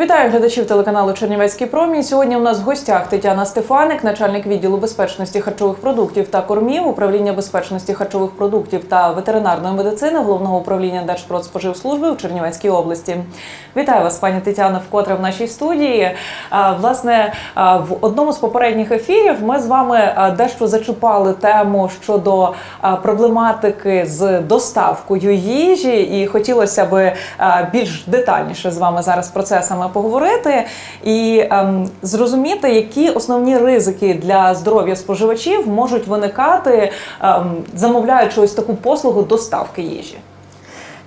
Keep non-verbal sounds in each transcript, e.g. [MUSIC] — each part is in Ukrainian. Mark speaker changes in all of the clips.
Speaker 1: Вітаю глядачів телеканалу Чернівецький промінь. Сьогодні у нас в гостях Тетяна Стефаник, начальник відділу безпечності харчових продуктів та кормів, управління безпечності харчових продуктів та ветеринарної медицини головного управління Держпродспоживслужби у Чернівецькій області. Вітаю вас, пані Тетяно, вкотре в нашій студії. Власне, в одному з попередніх ефірів ми з вами дещо зачіпали тему щодо проблематики з доставкою їжі, і хотілося би більш детальніше з вами зараз про це саме поговорити і ем, зрозуміти, які основні ризики для здоров'я споживачів можуть виникати, ем, замовляючи ось таку послугу доставки їжі.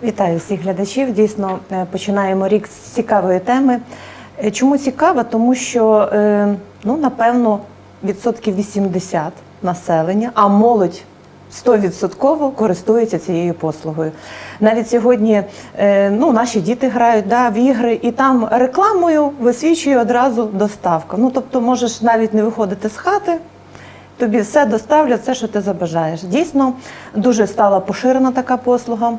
Speaker 2: Вітаю всіх глядачів. Дійсно, е, починаємо рік з цікавої теми. Е, Чому цікава? Тому що, е, ну, напевно, відсотків 80 населення, а молодь 100% користується цією послугою. Навіть сьогодні е, ну, наші діти грають да, в ігри, і там рекламою висвічує одразу доставка. Ну, тобто, можеш навіть не виходити з хати, тобі все доставлять, все, що ти забажаєш. Дійсно, дуже стала поширена така послуга.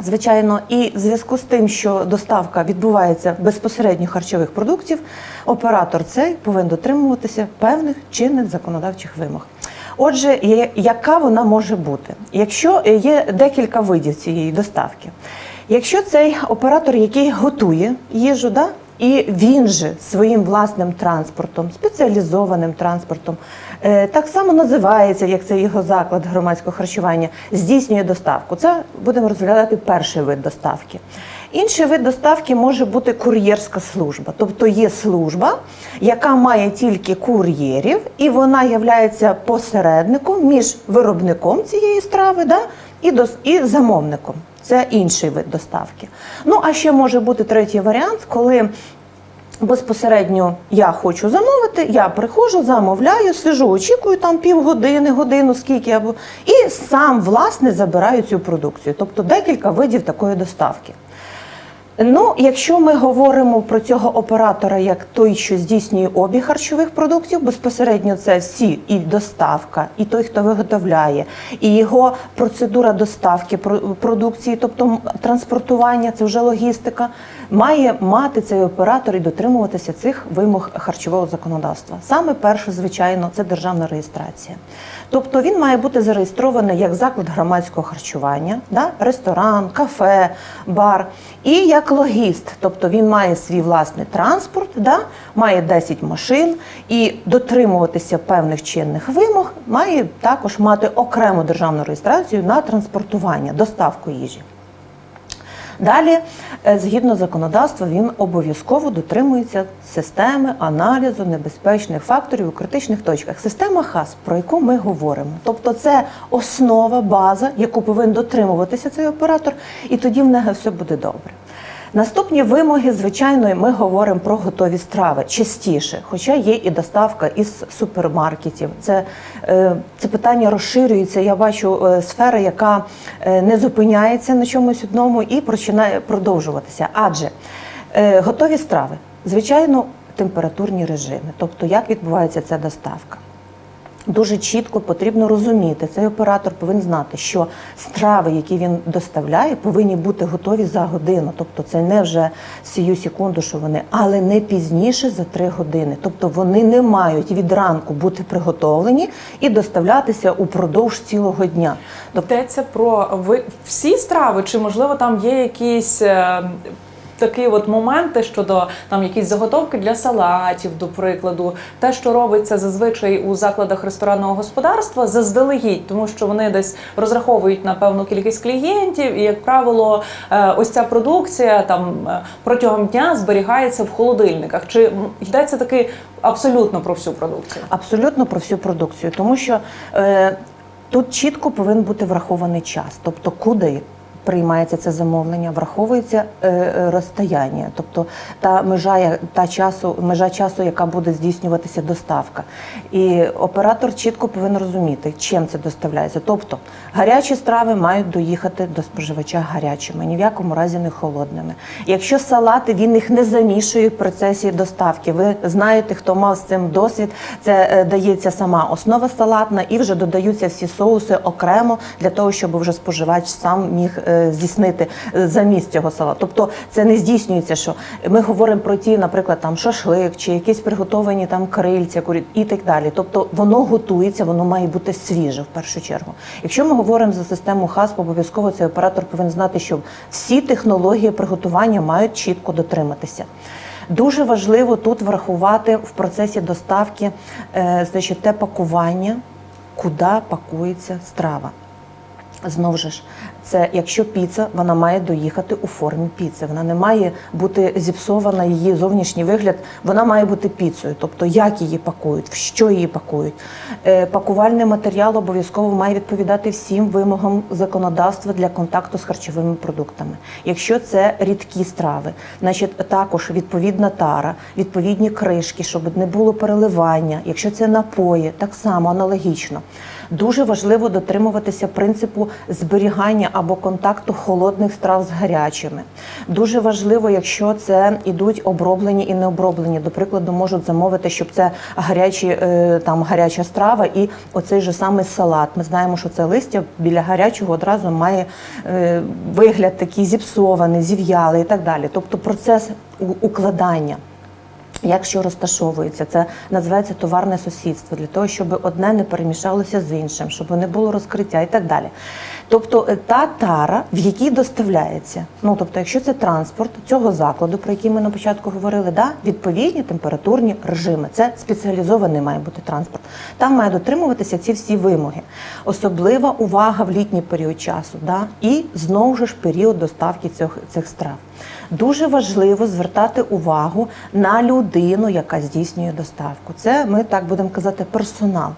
Speaker 2: Звичайно, і в зв'язку з тим, що доставка відбувається безпосередньо харчових продуктів, оператор цей повинен дотримуватися певних чинних законодавчих вимог. Отже, яка вона може бути? Якщо є декілька видів цієї доставки, якщо цей оператор, який готує їжу, да, і він же своїм власним транспортом, спеціалізованим транспортом, е, так само називається, як це його заклад громадського харчування, здійснює доставку. Це будемо розглядати перший вид доставки. Інший вид доставки може бути кур'єрська служба, тобто є служба, яка має тільки кур'єрів, і вона є посередником між виробником цієї страви да, і, замовником. Це інший вид доставки. Ну а ще може бути третій варіант, коли безпосередньо я хочу замовити, я приходжу, замовляю, сижу, очікую там півгодини, годину, скільки або і сам власне забираю цю продукцію. Тобто декілька видів такої доставки. Ну, якщо ми говоримо про цього оператора як той, що здійснює обіг харчових продуктів, безпосередньо це всі і доставка, і той, хто виготовляє, і його процедура доставки продукції, тобто транспортування, це вже логістика, має мати цей оператор і дотримуватися цих вимог харчового законодавства. Саме перше, звичайно, це державна реєстрація. Тобто він має бути зареєстрований як заклад громадського харчування, да? ресторан, кафе, бар, і як логіст, тобто він має свій власний транспорт, да? має 10 машин і дотримуватися певних чинних вимог, має також мати окрему державну реєстрацію на транспортування, доставку їжі. Далі, е, згідно законодавства, він обов'язково дотримується системи аналізу небезпечних факторів у критичних точках. Система ХАС, про яку ми говоримо. Тобто це основа, база, яку повинен дотримуватися цей оператор, і тоді в нього все буде добре. Наступні вимоги, звичайно, ми говоримо про готові страви частіше, хоча є і доставка із супермаркетів. Це, е, це питання розширюється. Я бачу е, сфера, яка е, не зупиняється на чомусь одному і починає продовжуватися. Адже готові страви, звичайно, температурні режими, тобто як відбувається ця доставка. Дуже чітко потрібно розуміти, цей оператор повинен знати, що страви, які він доставляє, повинні бути готові за годину. Тобто це не вже сію секунду, що вони, але не пізніше за три години. Тобто вони не мають від ранку бути приготовлені і доставлятися упродовж цілого дня. Тобто
Speaker 1: про ви всі страви, чи можливо там є якісь. Такі от моменти щодо там якісь заготовки для салатів, до прикладу, те, що робиться зазвичай у закладах ресторанного господарства, заздалегідь, тому що вони десь розраховують на певну кількість клієнтів, і як правило, е, ось ця продукція там е, протягом дня зберігається в холодильниках. Чи йдеться таки абсолютно про всю продукцію?
Speaker 2: Абсолютно про всю продукцію, тому що е, тут чітко повинен бути врахований час, тобто куди. Приймається це замовлення, враховується е, е, розстояння, тобто та межа, та часу, межа часу, яка буде здійснюватися доставка. І оператор чітко повинен розуміти, чим це доставляється. Тобто гарячі страви мають доїхати до споживача гарячими, ні в якому разі не холодними. Якщо салати він їх не замішує в процесі доставки. Ви знаєте, хто мав з цим досвід, це е, дається сама основа салатна і вже додаються всі соуси окремо для того, щоб вже споживач сам міг здійснити замість цього салату. Тобто це не здійснюється, що ми говоримо про ті, наприклад, там шашлик чи якісь приготовані там крильця, курі і так далі. Тобто воно готується, воно має бути свіже в першу чергу. Якщо ми говоримо за систему ХАСП, обов'язково цей оператор повинен знати, що всі технології приготування мають чітко дотриматися. Дуже важливо тут врахувати в процесі доставки е, значить, те пакування, куди пакується страва. Знову ж, це якщо піца, вона має доїхати у формі піци. Вона не має бути зіпсована її зовнішній вигляд. Вона має бути піцею. Тобто, як її пакують, в що її пакують. Е, пакувальний матеріал обов'язково має відповідати всім вимогам законодавства для контакту з харчовими продуктами. Якщо це рідкі страви, значить також відповідна тара, відповідні кришки, щоб не було переливання. Якщо це напої, так само аналогічно. Дуже важливо дотримуватися принципу зберігання або контакту холодних страв з гарячими. Дуже важливо, якщо це ідуть оброблені і не оброблені. До прикладу, можуть замовити, щоб це гарячі е, там гаряча страва і оцей же самий салат. Ми знаємо, що це листя біля гарячого одразу має е, вигляд такий зіпсований, зів'ялий і так далі. Тобто процес укладання. Як що розташовується, це називається товарне сусідство для того, щоб одне не перемішалося з іншим, щоб не було розкриття і так далі. Тобто е, та тара, в якій доставляється, ну тобто, якщо це транспорт цього закладу, про який ми на початку говорили, да, відповідні температурні режими. Це спеціалізований має бути транспорт. Там має дотримуватися ці всі вимоги. Особлива увага в літній період часу, да, і знову ж період доставки цих, цих страв. Дуже важливо звертати увагу на людину, яка здійснює доставку. Це ми так будемо казати персонал.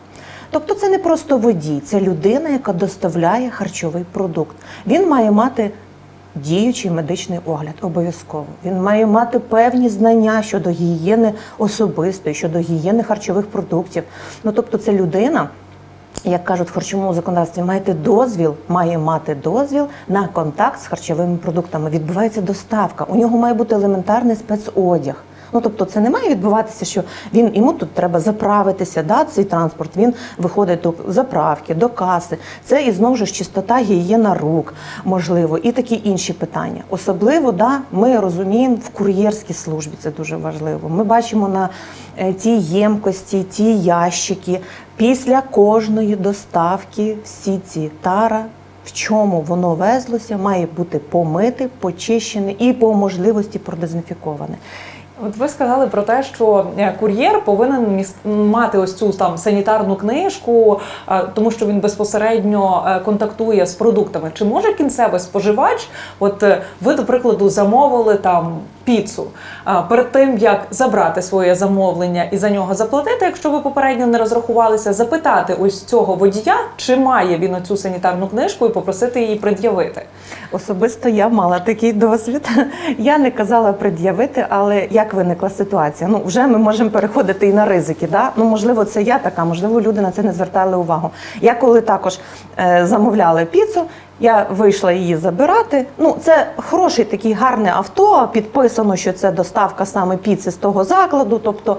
Speaker 2: Тобто це не просто водій, це людина, яка доставляє харчовий продукт. Він має мати діючий медичний огляд обов'язково. Він має мати певні знання щодо гігієни особистої, щодо гігієни харчових продуктів. Ну тобто, це людина. Як кажуть в харчовому законодавстві, маєте дозвіл, має мати дозвіл на контакт з харчовими продуктами. Відбувається доставка. У нього має бути елементарний спецодяг. Ну тобто, це не має відбуватися, що він йому тут треба заправитися. Да, цей транспорт він виходить до заправки, до каси. Це і знову ж чистота гігієна рук, можливо, і такі інші питання. Особливо, да, ми розуміємо в кур'єрській службі. Це дуже важливо. Ми бачимо на е, ті ємкості, ті ящики. Після кожної доставки всі ці тара, в чому воно везлося, має бути помите, почищене і по можливості продезінфіковане.
Speaker 1: От ви сказали про те, що е, кур'єр повинен мати ось цю там санітарну книжку, е, тому що він безпосередньо е, контактує з продуктами. Чи може кінцевий споживач, от ви, до прикладу, замовили там піцу перед тим як забрати своє замовлення і за нього заплатити, якщо ви попередньо не розрахувалися, запитати ось цього водія, чи має він оцю санітарну книжку і попросити її пред'явити.
Speaker 2: Особисто я мала такий досвід. [LAUGHS] Я не казала пред'явити, але як виникла ситуація? Ну вже ми можемо переходити і на ризики. Да? Ну можливо, це я така, можливо, люди на це не звертали увагу. Я коли також е, замовляла піцу. Я вийшла її забирати. Ну, це хороший такий гарне авто. Підписано, що це доставка саме піци з того закладу. Тобто,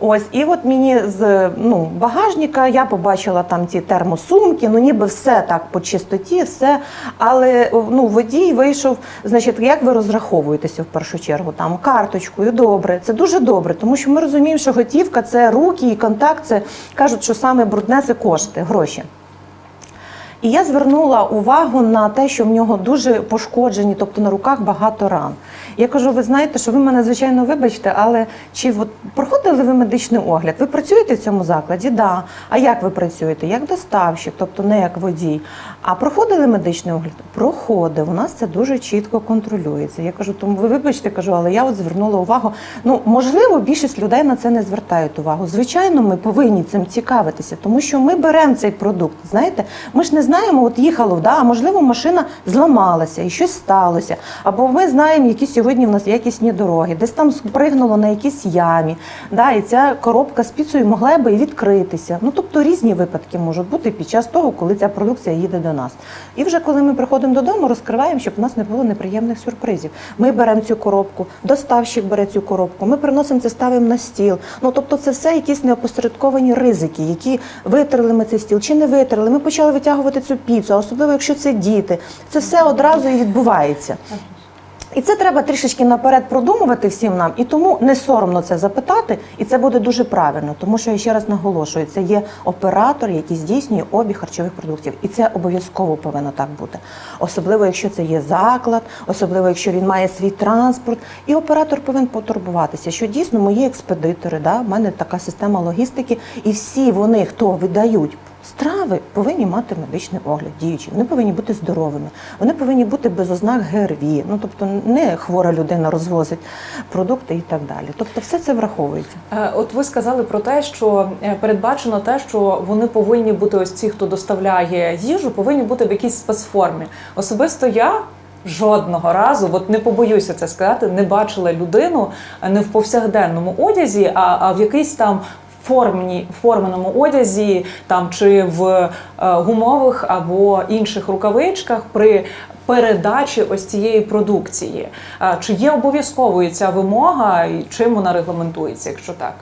Speaker 2: ось, і от мені з ну, багажника я побачила там ці термосумки, ну ніби все так по чистоті, все. Але ну, водій вийшов, значить, як ви розраховуєтеся в першу чергу? Там карточкою, добре, це дуже добре, тому що ми розуміємо, що готівка це руки і контакт. Це кажуть, що саме брудне це кошти, гроші. І я звернула увагу на те, що в нього дуже пошкоджені, тобто на руках багато ран. Я кажу: ви знаєте, що ви мене звичайно вибачте, але чи от проходили ви медичний огляд? Ви працюєте в цьому закладі? Да. А як ви працюєте? Як доставщик, тобто не як водій. А проходили медичний огляд? Проходив. У нас це дуже чітко контролюється. Я кажу, тому ви вибачте, кажу, але я от звернула увагу. Ну можливо, більшість людей на це не звертають увагу. Звичайно, ми повинні цим цікавитися, тому що ми беремо цей продукт. Знаєте, ми ж не знаємо, от їхало, да, а можливо, машина зламалася і щось сталося. Або ми знаємо, які сьогодні в нас якісні дороги, десь там спригнуло на якійсь ямі. Да, і ця коробка з піцею могла би і відкритися. Ну тобто різні випадки можуть бути під час того, коли ця продукція їде до нас. І вже коли ми приходимо додому, розкриваємо, щоб у нас не було неприємних сюрпризів. Ми беремо цю коробку, доставщик бере цю коробку, ми приносимо це, ставимо на стіл. Ну тобто, це все якісь неопосередковані ризики, які витерли ми цей стіл чи не витерли. Ми почали витягувати замовити цю піцу, особливо якщо це діти. Це все одразу і відбувається. І це треба трішечки наперед продумувати всім нам, і тому не соромно це запитати, і це буде дуже правильно, тому що я ще раз наголошую, це є оператор, який здійснює обіг харчових продуктів, і це обов'язково повинно так бути. Особливо, якщо це є заклад, особливо якщо він має свій транспорт, і оператор повинен потурбуватися, що дійсно мої експедитори, да, в мене така система логістики, і всі вони, хто видають Страви повинні мати медичний огляд діючий, вони повинні бути здоровими, вони повинні бути без ознак ГРВІ, ну тобто не хвора людина розвозить продукти і так далі. Тобто все це враховується.
Speaker 1: Е, От ви сказали про те, що е, передбачено те, що вони повинні бути ось ці, хто доставляє їжу, повинні бути в якійсь спецформі. Особисто я. Жодного разу, от не побоюся це сказати, не бачила людину е, не в повсякденному одязі, а, а в якийсь там формні, форменому одязі, там чи в е, гумових або інших рукавичках при передачі ось цієї продукції. Чи є обов'язковою ця вимога і чим вона регламентується, якщо так?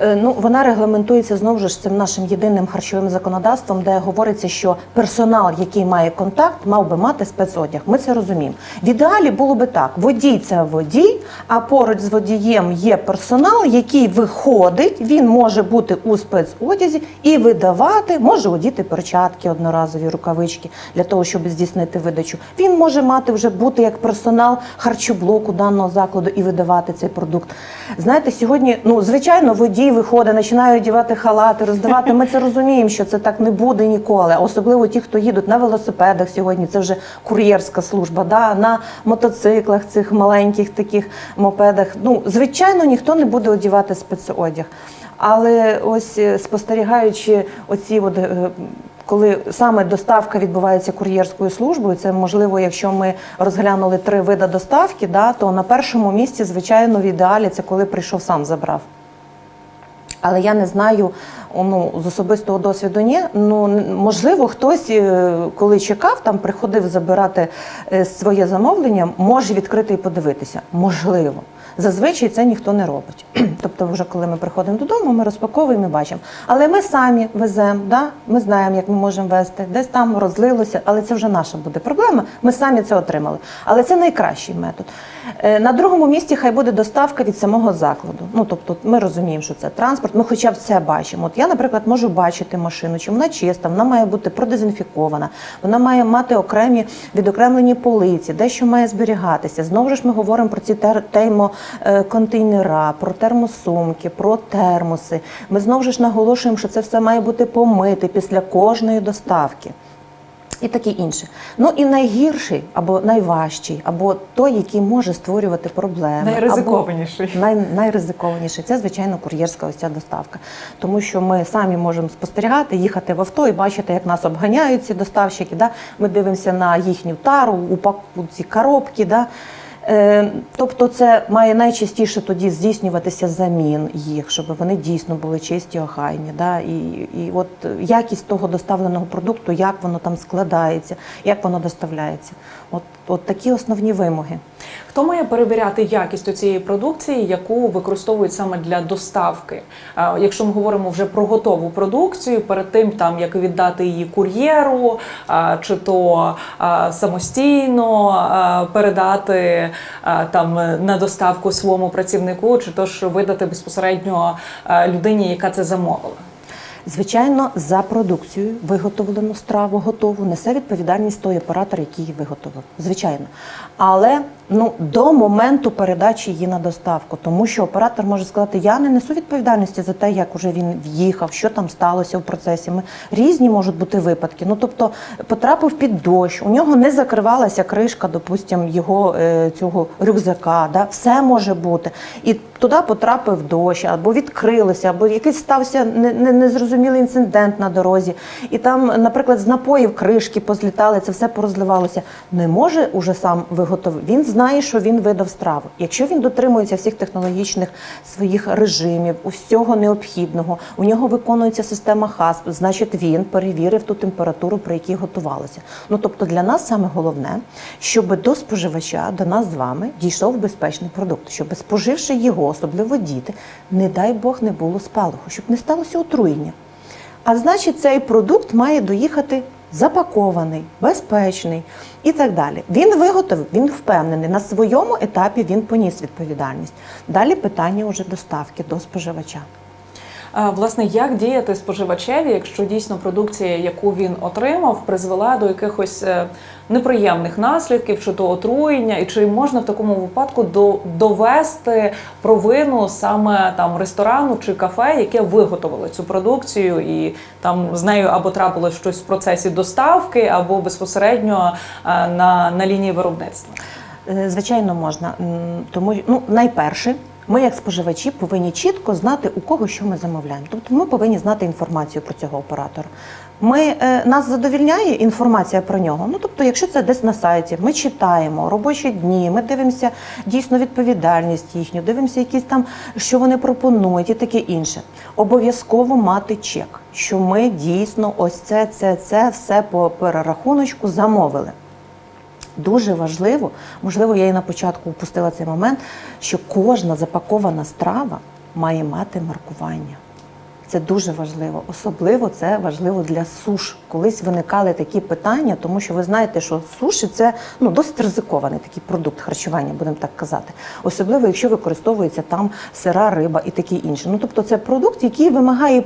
Speaker 2: Е, Ну, вона регламентується знову ж цим нашим єдиним харчовим законодавством, де говориться, що персонал, який має контакт, мав би мати спецодяг. Ми це розуміємо. В ідеалі було би так: водій це водій, а поруч з водієм є персонал, який виходить, він може бути у спецодязі і видавати, може одіти перчатки, одноразові рукавички для того, щоб здійснити видачу. Він може мати вже бути як персонал харчоблоку даного закладу і видавати цей продукт. Знаєте, сьогодні, ну звичайно, водій виходить, починає одягати халати, роздавати. Ми це розуміємо, що це так не буде ніколи. Особливо ті, хто їдуть на велосипедах сьогодні. Це вже кур'єрська служба, да? на мотоциклах, цих маленьких таких мопедах. Ну, звичайно, ніхто не буде одягати спецодяг. Але ось е, спостерігаючи оці от. е, Коли саме доставка відбувається кур'єрською службою, це можливо, якщо ми розглянули три види доставки, да, то на першому місці, звичайно, в ідеалі це коли прийшов сам забрав. Але я не знаю, ну з особистого досвіду ні. Ну можливо, хтось, е, коли чекав, там приходив забирати е, своє замовлення, може відкрити і подивитися. Можливо. Зазвичай це ніхто не робить. [CLEARS THROAT] Тобто, вже коли ми приходимо додому, ми розпаковуємо і бачимо. Але ми самі веземо, да? ми знаємо, як ми можемо везти, десь там розлилося, але це вже наша буде проблема. Ми самі це отримали. Але це найкращий метод. Е, На другому місці хай буде доставка від самого закладу. Ну тобто, ми розуміємо, що це транспорт. Ми хоча б це бачимо. От я, наприклад, можу бачити машину, чи вона чиста, вона має бути продезінфікована, вона має мати окремі відокремлені полиці, дещо має зберігатися. Знову ж ми говоримо про ці тер- термоконтейнера, про термосумки, про термоси. Ми знову ж наголошуємо, що це все має бути помите після кожної доставки. І таке інше. Ну і найгірший або найважчий, або той, який може створювати проблеми.
Speaker 1: Найризикованіший.
Speaker 2: Або най, найризикованіший це, звичайно, кур'єрська ось ця доставка. Тому що ми самі можемо спостерігати, їхати в авто і бачити, як нас обганяють ці доставщики. Да? Ми дивимося на їхню тару, упаку ці коробки. Да? Е, Тобто це має найчастіше тоді здійснюватися замін їх, щоб вони дійсно були чисті, охайні. Да? І, і от якість того доставленого продукту, як воно там складається, як воно доставляється. От, от такі основні вимоги.
Speaker 1: Хто має перевіряти якість цієї продукції, яку використовують саме для доставки? Якщо ми говоримо вже про готову продукцію, перед тим там як віддати її кур'єру, чи то самостійно передати там на доставку своєму працівнику, чи то ж видати безпосередньо людині, яка це замовила.
Speaker 2: Звичайно, за продукцію виготовлену страву готову несе відповідальність той оператор, який її виготовив. Звичайно. Але ну до моменту передачі її на доставку, тому що оператор може сказати, я не несу відповідальності за те, як уже він в'їхав, що там сталося в процесі. Ми різні можуть бути випадки. Ну тобто потрапив під дощ, у нього не закривалася кришка, допустимо, його е, цього рюкзака. Да? Все може бути. І туди потрапив дощ, або відкрилося, або якийсь стався не- не- незрозумілий інцидент на дорозі. І там, наприклад, з напоїв кришки позлітали, це все порозливалося. Не може уже сам виготовити. Він знає, що він видав страву. Якщо він дотримується всіх технологічних своїх режимів, усього необхідного, у нього виконується система ХАСП, значить він перевірив ту температуру, при якій готувалося. Ну тобто для нас саме головне, щоб до споживача, до нас з вами дійшов безпечний продукт, щоб споживши його, особливо діти, не дай Бог не було спалаху, щоб не сталося отруєння. А значить, цей продукт має доїхати запакований, безпечний і так далі. Він виготовив, він впевнений. На своєму етапі він поніс відповідальність. Далі питання вже доставки до споживача.
Speaker 1: Власне, як діяти споживачеві, якщо дійсно продукція, яку він отримав, призвела до якихось е, неприємних наслідків, чи то отруєння, і чи можна в такому випадку до, довести провину саме там ресторану чи кафе, яке виготовило цю продукцію, і там з нею або трапилось щось в процесі доставки, або безпосередньо е, на, на лінії виробництва?
Speaker 2: Е, Звичайно, можна. Тому ну, найперше, ми, як споживачі, повинні чітко знати, у кого що ми замовляємо. Тобто ми повинні знати інформацію про цього оператора. Ми, е, нас задовільняє інформація про нього. Ну тобто, якщо це десь на сайті, ми читаємо робочі дні, ми дивимося дійсно відповідальність їхню, дивимося якісь там, що вони пропонують, і таке інше. Обов'язково мати чек, що ми дійсно ось це, це, це все по перерахуночку замовили. Дуже важливо, можливо, я і на початку упустила цей момент, що кожна запакована страва має мати маркування. Це дуже важливо. Особливо це важливо для суш. Колись виникали такі питання, тому що ви знаєте, що суші це ну досить ризикований такий продукт харчування, будемо так казати. Особливо, якщо використовується там сира риба і таке інше. Ну тобто, це продукт, який вимагає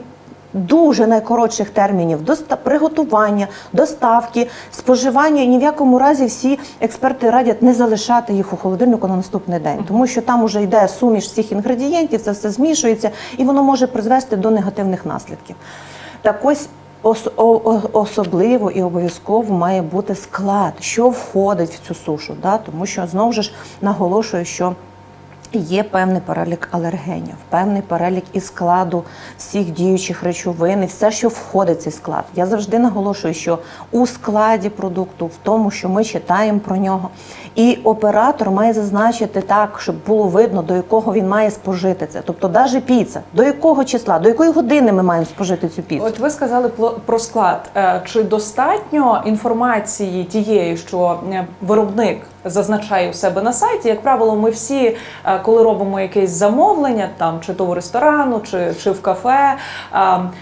Speaker 2: дуже найкоротших термінів доста- приготування, доставки, споживання. І ні в якому разі всі експерти радять не залишати їх у холодильнику на наступний день, тому що там уже йде суміш всіх інгредієнтів, це все змішується, і воно може призвести до негативних наслідків. Так ось. ос- Особливо і обов'язково має бути склад, що входить в цю сушу, да? тому що знову ж наголошую, що Є певний перелік алергенів, певний перелік і складу всіх діючих речовин, і все, що входить в цей склад. Я завжди наголошую, що у складі продукту, в тому, що ми читаємо про нього, і оператор має зазначити так, щоб було видно, до якого він має спожити це. Тобто, навіть піца, до якого числа, до якої години ми маємо спожити цю піцу.
Speaker 1: От ви сказали про склад. Е, Чи достатньо інформації тієї, що е, виробник зазначає у себе на сайті? Як правило, ми всі, е, коли робимо якесь замовлення, там чи то в ресторану, чи, чи в кафе,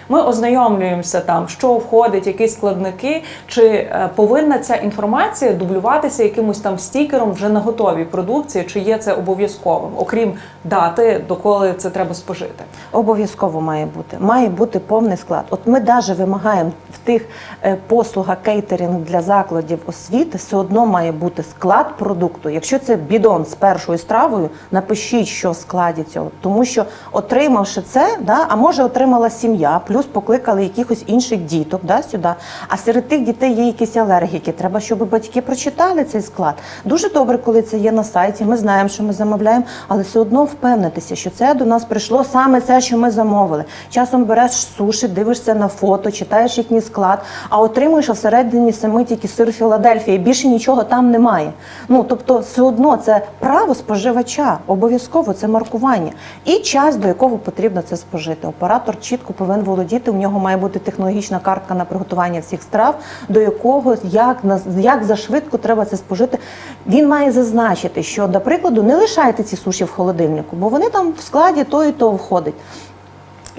Speaker 1: ми ознайомлюємося там, що входить, які складники, чи повинна ця інформація дублюватися якимось там стікером вже на готовій продукції, чи є це обов'язковим, окрім дати, доколи це треба спожити?
Speaker 2: Обов'язково має бути. Має бути повний склад. От ми навіть вимагаємо в тих е, послугах кейтерінгу для закладів освіти, все одно має бути склад продукту. Якщо це бідон з першою стравою, напишіть, що в складі цього. Тому що отримавши це, да, а може отримала сім'я, плюс покликали якихось інших діток да, сюди. А серед тих дітей є якісь алергіки. Треба, щоб батьки прочитали цей склад. Дуже добре, коли це є на сайті. Ми знаємо, що ми замовляємо, але все одно впевнитися, що це до нас прийшло саме це, що ми замовили. Часом береш суші, дивишся на фото, читаєш їхній склад, а отримуєш всередині саме тільки сир Філадельфія. і Більше нічого там немає. Ну тобто, все одно це право споживача, обов'язково це маркування і час, до якого потрібно це спожити. Оператор чітко повинен володіти. У нього має бути технологічна картка на приготування всіх страв, до якого як як за швидко треба це спожити. Він має зазначити, що, до прикладу, не лишайте ці суші в холодильнику, бо вони там в складі то і то входить.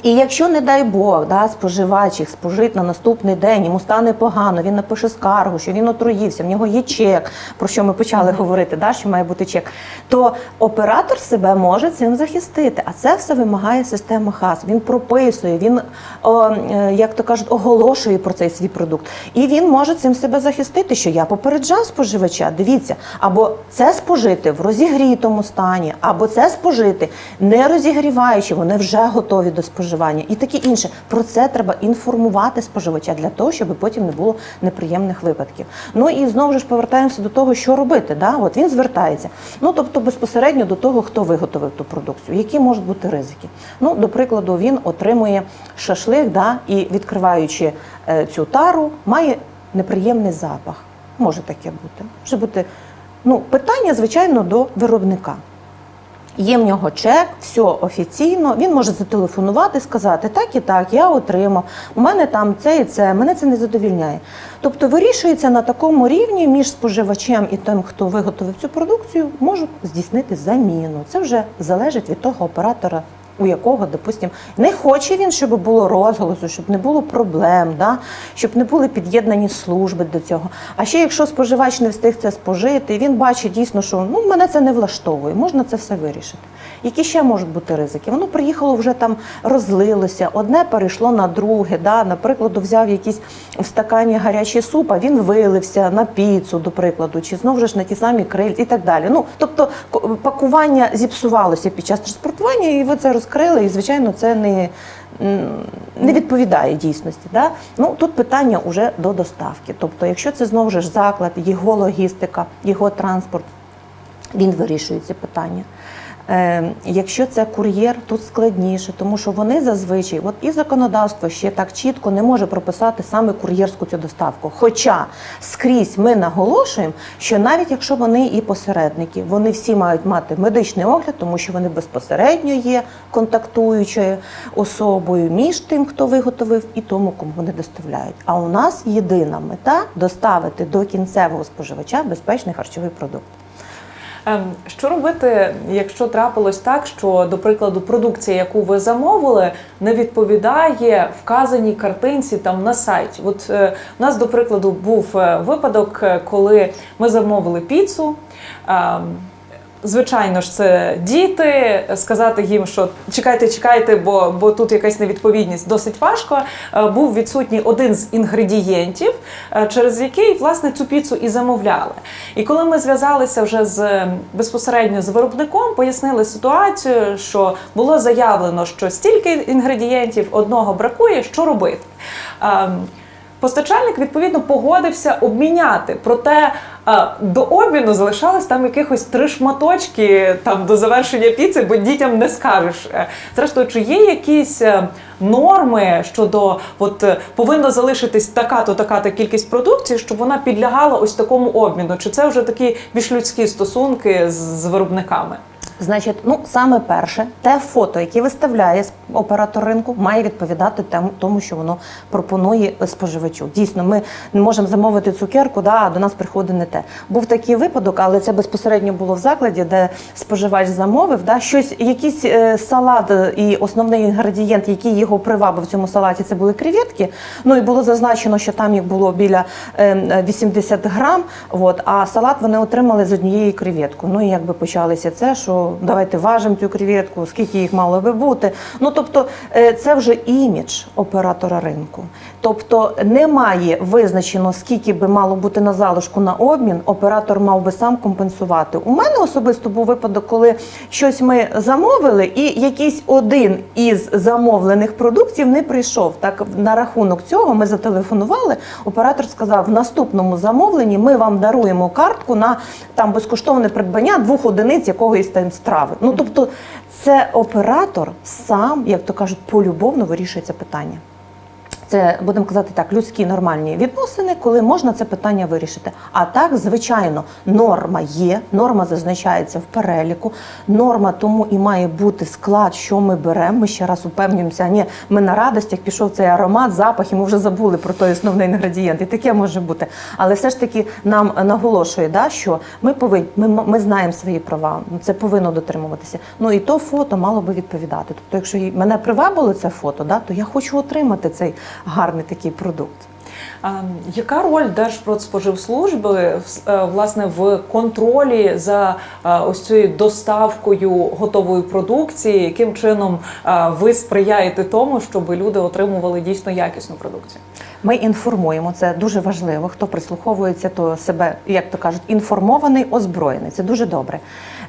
Speaker 2: І якщо, не дай Бог, да, споживач їх спожить на наступний день, йому стане погано, він напише скаргу, що він отруївся, в нього є чек, про що ми почали говорити, да, що має бути чек, то оператор себе може цим захистити. А це все вимагає система ХАС. Він прописує, він, о, е, як то кажуть, оголошує про цей свій продукт. І він може цим себе захистити, що я попереджав споживача. Дивіться, або це спожити в розігрітому стані, або це спожити не розігріваючи, вони вже готові до споживання. І таке інше. Про це треба інформувати споживача для того, щоб потім не було неприємних випадків. Ну і знову ж повертаємося до того, що робити. Да? От він звертається. Ну тобто безпосередньо до того, хто виготовив ту продукцію, які можуть бути ризики. Ну, до прикладу, він отримує шашлик, да, і відкриваючи е, цю тару, має неприємний запах. Може таке бути. Може бути ну, питання, звичайно, до виробника. Є в нього чек, все офіційно. Він може зателефонувати, сказати, так і так, я отримав. У мене там це і це, мене це не задовільняє. Тобто вирішується на такому рівні між споживачем і тим, хто виготовив цю продукцію, можуть здійснити заміну. Це вже залежить від того оператора, у якого, допустим, не хоче він, щоб було розголосу, щоб не було проблем, да? щоб не були під'єднані служби до цього. А ще якщо споживач не встиг це спожити, він бачить дійсно, що ну мене це не влаштовує, можна це все вирішити. Які ще можуть бути ризики? Воно приїхало вже там розлилося, одне перейшло на друге. Да? Наприклад, взяв якийсь в стакані гарячий суп, а він вилився на піцу, до прикладу, чи знову ж на ті самі криль і так далі. Ну тобто пакування зіпсувалося під час транспортування, і ви це розкрили, і звичайно, це не. Не відповідає дійсності. Да? Ну, тут питання вже до доставки. Тобто, якщо це знову ж заклад, його логістика, його транспорт, він вирішує ці питання. Е, якщо це кур'єр, тут складніше, тому що вони зазвичай, от і законодавство ще так чітко не може прописати саме кур'єрську цю доставку. Хоча скрізь ми наголошуємо, що навіть якщо вони і посередники, вони всі мають мати медичний огляд, тому що вони безпосередньо є контактуючою особою між тим, хто виготовив, і тому, кому вони доставляють. А у нас єдина мета доставити до кінцевого споживача безпечний харчовий продукт.
Speaker 1: Ем, Що робити, якщо трапилось так, що, до прикладу, продукція, яку ви замовили, не відповідає вказаній картинці там на сайті? От е, у нас, до прикладу, був е, випадок, е, коли ми замовили піцу. Звичайно ж, це діти. Сказати їм, що чекайте, чекайте, бо, бо тут якась невідповідність досить важко. Е, Був відсутній один з інгредієнтів, е, через який власне цю піцу і замовляли. І коли ми зв'язалися вже з безпосередньо з виробником, пояснили ситуацію, що було заявлено, що стільки інгредієнтів одного бракує, що робити. Ем, Постачальник відповідно погодився обміняти. Проте е, до обміну залишалось там якихось три шматочки там до завершення піци, бо дітям не скажеш. Е, Зрештою, чи є якісь е, норми щодо от е, повинна залишитись така-то така-то кількість продукції, щоб вона підлягала ось такому обміну? Чи це вже такі більш людські стосунки з, з виробниками?
Speaker 2: Значить, ну саме перше, те фото, яке виставляє оператор ринку, має відповідати тому, що воно пропонує споживачу. Дійсно, ми не можемо замовити цукерку, да, а до нас приходить не те. Був такий випадок, але це безпосередньо було в закладі, де споживач замовив, да, щось, якийсь е, салат е, і основний інгредієнт, який його привабив в цьому салаті, це були креветки. Ну і було зазначено, що там їх було біля е, 80 грам. От, а салат вони отримали з однієї креветки. Ну і якби почалося це, що давайте важимо цю креветку, скільки їх мало би бути. Ну тобто е, це вже імідж оператора ринку. Тобто немає визначено, скільки би мало бути на залишку на обмін, оператор мав би сам компенсувати. У мене особисто був випадок, коли щось ми замовили, і якийсь один із замовлених продуктів не прийшов. Так на рахунок цього ми зателефонували. Оператор сказав: в наступному замовленні ми вам даруємо картку на там безкоштовне придбання двох одиниць якогось там страви. Ну тобто, це оператор сам, як то кажуть, полюбовно вирішує це питання. Це будемо казати так, людські нормальні відносини, коли можна це питання вирішити. А так, звичайно, норма є, норма зазначається в переліку. Норма тому і має бути склад, що ми беремо. Ми ще раз упевнюємося. Ні, ми на радостях пішов цей аромат, запах, і ми вже забули про той основний інгредієнт. І таке може бути. Але все ж таки нам наголошує, да, що ми повинні, ми, ми знаємо свої права. Це повинно дотримуватися. Ну і то фото мало би відповідати. Тобто, якщо мене привабило це фото, да, то я хочу отримати цей гарний такий продукт.
Speaker 1: Яка роль Держпродспоживслужби е, власне в контролі за е, ось цією доставкою готової продукції? Яким чином е, ви сприяєте тому, щоб люди отримували дійсно якісну продукцію?
Speaker 2: Ми інформуємо, це дуже важливо. Хто прислуховується, то себе, як то кажуть, інформований, озброєний. Це дуже добре.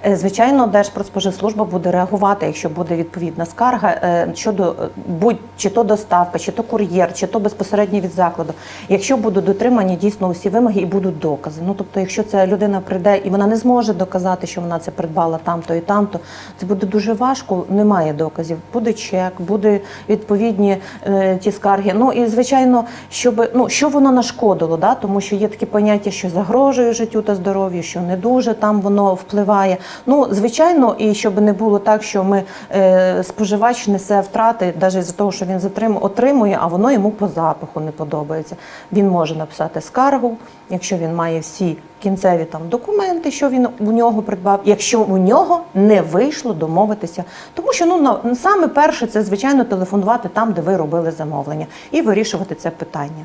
Speaker 2: Е, Звичайно, Держпродспоживслужба буде реагувати, якщо буде відповідна скарга е, щодо е, будь чи то доставка, чи то кур'єр, чи то безпосередньо від закладу. Якщо будуть дотримані дійсно усі вимоги і будуть докази. Ну тобто, якщо ця людина прийде і вона не зможе доказати, що вона це придбала там-то і там-то, це буде дуже важко. Немає доказів. Буде чек, буде відповідні ті скарги. Ну і звичайно, щоб ну що воно нашкодило, да? тому що є такі поняття, що загрожує життю та здоров'ю, що не дуже там воно впливає. Ну звичайно, і щоб не було так, що ми е, споживач несе втрати, навіть з того, що він затрим, отримує, а воно йому по запаху не подобається. Він може написати скаргу, якщо він має всі кінцеві там документи, що він у нього придбав, якщо у нього не вийшло домовитися. Тому що ну на саме перше це звичайно телефонувати там, де ви робили замовлення, і вирішувати це питання.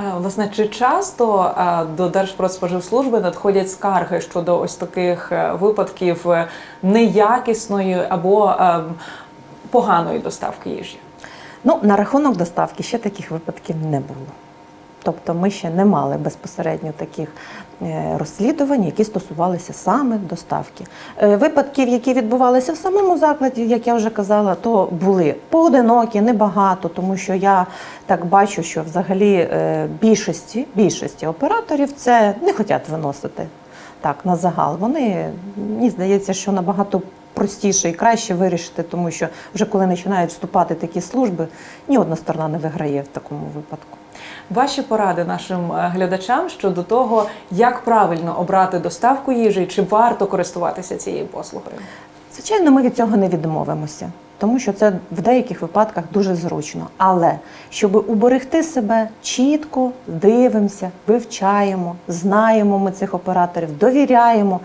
Speaker 1: Е, Власне, чи часто е, до Держпродспоживслужби надходять скарги щодо ось таких е, випадків неякісної або поганої доставки їжі?
Speaker 2: Ну, на рахунок доставки ще таких випадків не було. Тобто ми ще не мали безпосередньо таких розслідувань, які стосувалися саме доставки. Е, Випадків, які відбувалися в самому закладі, як я вже казала, то були поодинокі, небагато, тому що я так бачу, що взагалі е, більшості, більшості операторів це не хочуть виносити так на загал. Вони мені здається, що набагато простіше і краще вирішити, тому що вже коли починають вступати такі служби, ні одна сторона не виграє в такому випадку.
Speaker 1: Ваші поради нашим е, глядачам щодо того, як правильно обрати доставку їжі, чи варто користуватися цією послугою?
Speaker 2: Звичайно, ми від цього не відмовимося, тому що це в деяких випадках дуже зручно. Але щоб уберегти себе чітко, дивимося, вивчаємо, знаємо ми цих операторів, довіряємо.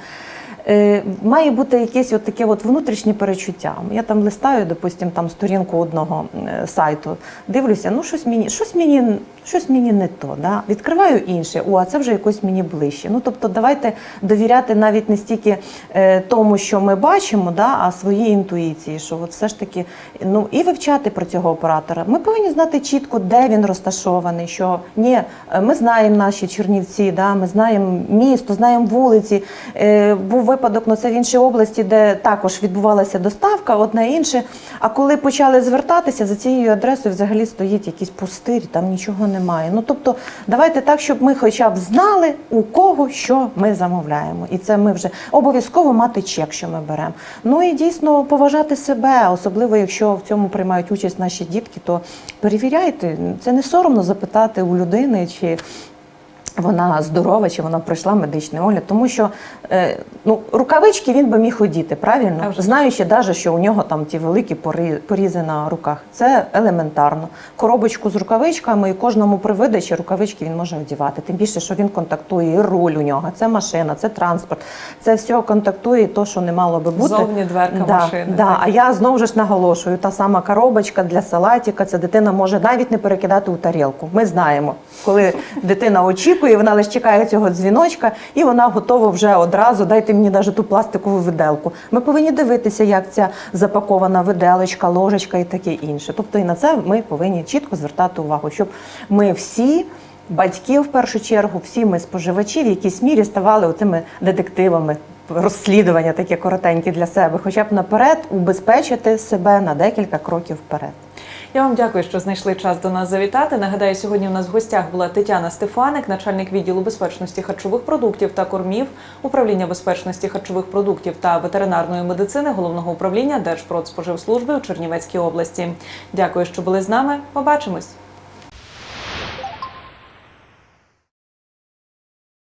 Speaker 2: Е, має бути якесь от таке от внутрішнє перечуття. Я там листаю, допустим, там сторінку одного е, сайту, дивлюся, ну щось мені, щось мені, щось мені не то. Да? Відкриваю інше, о, а це вже якось мені ближче. Ну тобто, давайте довіряти навіть не стільки е, тому, що ми бачимо, да, а своїй інтуїції, що от все ж таки ну і вивчати про цього оператора. Ми повинні знати чітко, де він розташований. Що ні, ми знаємо наші Чернівці, да, ми знаємо місто, знаємо вулиці. Е, був випадок, ну це в іншій області, де також відбувалася доставка, одне інше. А коли почали звертатися, за цією адресою взагалі стоїть якийсь пустир, там нічого немає. Ну тобто, давайте так, щоб ми хоча б знали, у кого що ми замовляємо. І це ми вже обов'язково мати чек, що ми беремо. Ну і дійсно поважати себе, особливо якщо в цьому приймають участь наші дітки, то перевіряйте. Це не соромно запитати у людини, чи вона здорова, чи вона пройшла медичний огляд, тому що е, ну, рукавички він би міг одіти, правильно? Знаючи, навіть, що у нього там ті великі пори- порізи на руках. Це елементарно. Коробочку з рукавичками і кожному при видачі рукавички він може одягати. Тим більше, що він контактує, і руль у нього, це машина, це транспорт. Це все контактує, і то, що не мало би бути.
Speaker 1: Зовні дверка
Speaker 2: да,
Speaker 1: машини,
Speaker 2: Да.
Speaker 1: так.
Speaker 2: А я знову ж наголошую, та сама коробочка для салатика, це дитина може навіть не перекидати у тарілку. Ми знаємо, коли дитина очікує, вона лише чекає цього дзвіночка, і вона готова вже одразу. Дайте мені навіть ту пластикову виделку. Ми повинні дивитися, як ця запакована виделочка, ложечка і таке інше. Тобто і на це ми повинні чітко звертати увагу, щоб ми всі. Батьки в першу чергу, всі ми споживачі в якійсь мірі ставали тими детективами розслідування таке коротеньке для себе, хоча б наперед убезпечити себе на декілька кроків вперед.
Speaker 1: Я вам дякую, що знайшли час до нас завітати. Нагадаю, сьогодні у нас в гостях була Тетяна Стефаник, начальник відділу безпечності харчових продуктів та кормів, управління безпечності харчових продуктів та ветеринарної медицини головного управління Держпродспоживслужби у Чернівецькій області. Дякую, що були з нами. Побачимось.